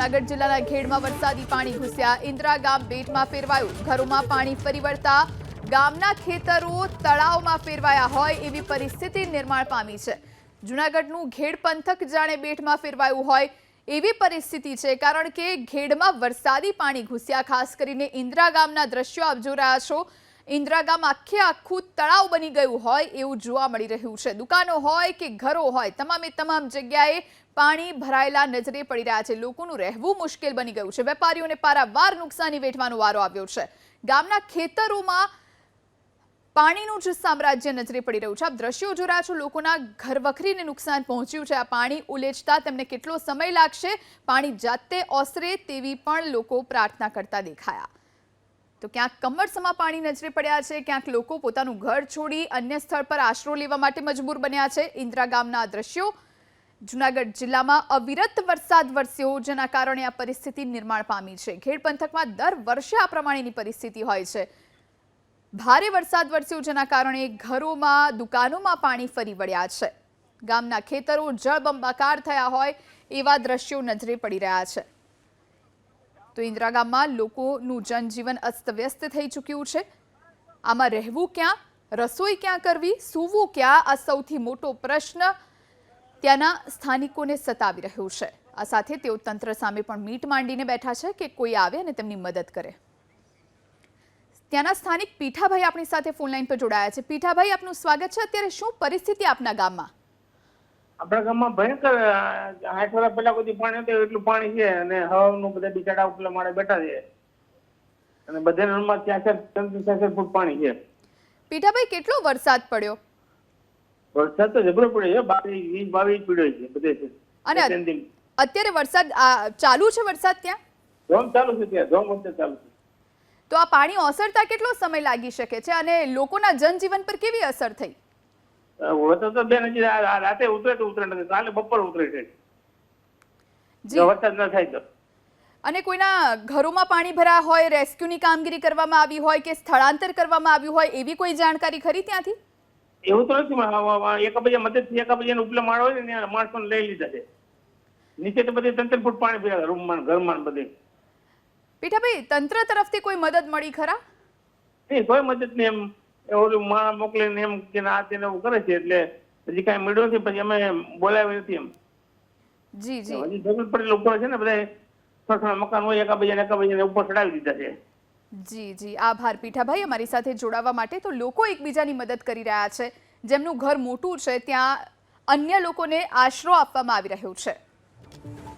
જૂનાગઢ જિલ્લાના ઘેડમાં વરસાદી પાણી ઘૂસ્યા. ઇન્દ્રા ગામ બેટમાં ફેરવાયું. ઘરોમાં પાણી ફરી વળતા ગામના ખેતરો તળાવમાં ફેરવાયા હોય એવી પરિસ્થિતિ નિર્માણ પામી છે. જૂનાગઢનું ઘેડ પંથક જાણે બેટમાં ફેરવાયું હોય એવી પરિસ્થિતિ છે, કારણ કે ઘેડમાં વરસાદી પાણી ઘૂસ્યા. ખાસ કરીને ઇન્દ્રા ગામના દ્રશ્યો આપ જોઈ રહ્યા છો. ઇન્દ્રા ગામ આખે આખું તળાવ બની ગયું હોય એવું જોવા મળી રહ્યું છે. દુકાનો હોય કે ઘરો હોય, તમામે તમામ જગ્યાએ પાણી ભરાયેલા નજરે પડી રહ્યા છે. લોકોનું રહેવું મુશ્કેલ બની ગયું છે. વેપારીઓને પારાવાર નુકસાની વેઠવાનો વારો આવ્યો છે. ગામના ખેતરોમાં પાણીનું જ સામ્રાજ્ય નજરે પડી રહ્યું છે. આપ દ્રશ્યો જોઈ રહ્યા છો, લોકોના ઘર વખરીને નુકસાન પહોંચ્યું છે. આ પાણી ઉલેચતા તેમને કેટલો સમય લાગશે? પાણી જાતે ઓસરે તેવી પણ લોકો પ્રાર્થના કરતા દેખાયા. તો ક્યાંક કમરસમાં પાણી નજરે પડ્યા છે, ક્યાંક લોકો પોતાનું ઘર છોડી અન્ય સ્થળ પર આશરો લેવા માટે મજબૂર બન્યા છે. ઇન્દ્રા ગામના દ્રશ્યો, જૂનાગઢ જિલ્લામાં અવિરત વરસાદ વરસ્યો, જેના કારણે આ પરિસ્થિતિ નિર્માણ પામી છે. ખેડ પંથકમાં દર વર્ષે આ પ્રમાણેની પરિસ્થિતિ હોય છે. ભારે વરસાદ વરસ્યો, જેના કારણે ઘરોમાં, દુકાનોમાં પાણી ફરી વળ્યા છે. ગામના ખેતરો જળબંબાકાર થયા હોય, એવા દ્રશ્યો નજરે પડી રહ્યા છે. તો ઇન્દિરા ગામમાં લોકોનું જનજીવન અસ્તવ્યસ્ત થઈ ચૂક્યું છે. આમાં રહેવું ક્યાં, રસોઈ ક્યાં કરવી, સૂવું ક્યાં, આ સૌથી મોટો પ્રશ્ન ત્યાંના સ્થાનિકોને સતાવી રહ્યો છે. આ સાથે તેઓ તંત્ર સામે પણ મીટ માંડીને બેઠા છે કે કોઈ આવે અને તેમની મદદ કરે. ત્યાંના સ્થાનિક પીઠાભાઈ આપણી સાથે ફોનલાઈન પર જોડાયા છે. પીઠાભાઈ, આપનું સ્વાગત છે. અત્યારે શું પરિસ્થિતિ આપના ગામમાં? આપણા ગામમાં ભયંકર આઠ વર્ષ પહેલા કોઈ પાણી હતું એટલું પાણી છે અને હવાનું બધા બિચારા ઉપલા માળે બેઠા છે. અને બધા રણમાં ત્યાં ત્રણ ચાર ફૂટ પાણી છે. પીઠાભાઈ કેટલો વરસાદ પડ્યો? વરસાદ તો જબરો પડ્યો છે બાવીસ વીસ બાવીસ પડ્યો છે બધે છે. અને અત્યારે વરસાદ આ, ચાલુ છે વરસાદ ત્યાં? ધોમ ચાલુ છે ત્યાં ધોમ વરસાદ ચાલુ છે. તો આ પાણી ઓસરતા કેટલો સમય લાગી શકે છે? અને લોકોના જનજીવન પર કેવી અસર થઈ? વરસાદ તો બેન હજી આ- આ રાતે ઉતરે તો ઉતરે નથી કાલે બપોર ઉતરે છે. વરસાદ ન થાય તો. અને કોઈના ઘરોમાં પાણી ભરા હોય રેસ્ક્યુની કામગીરી કરવામાં આવી હોય કે સ્થળાંતર કરવામાં આવ્યું હોય એવી કોઈ જાણકારી ખરી ત્યાંથી? એવું તો નથી એક બીજા મદદ એક બીજાને ઉપલા માળ હોય ને માણસોને લઈ લીધા છે. નીચે તો બધે ત્રણ ત્રણ ફૂટ પાણી ભર્યા રૂમમાં ઘરમાં બધે. પીઠાભાઈ તંત્ર તરફથી કોઈ મદદ મળી ખરા? નહીં કોઈ મદદ નહીં એમ. એ ઓલું માણસ મોકલીને એમ કે આ તેને એવું કરે છે એટલે હજી કાંઈ મળ્યું નથી પછી અમે બોલાવ્યું નથી એમ. જી જી. હજી જરૂર પડેલા ઉપર છે ને બધા થોડા મકાન હોય એકાબીજાને એકાબીજાને ઉપર ચડાવી દીધા છે. જી જી. આભાર પીઠાભાઈ. અમારી સાથે જોડાવા માટે તો લોકો એકબીજાની મદદ કરી રહ્યા છે. જેમનું ઘર મોટું છે ત્યાં અન્ય લોકોને આશરો આપવામાં આવી રહ્યો છે.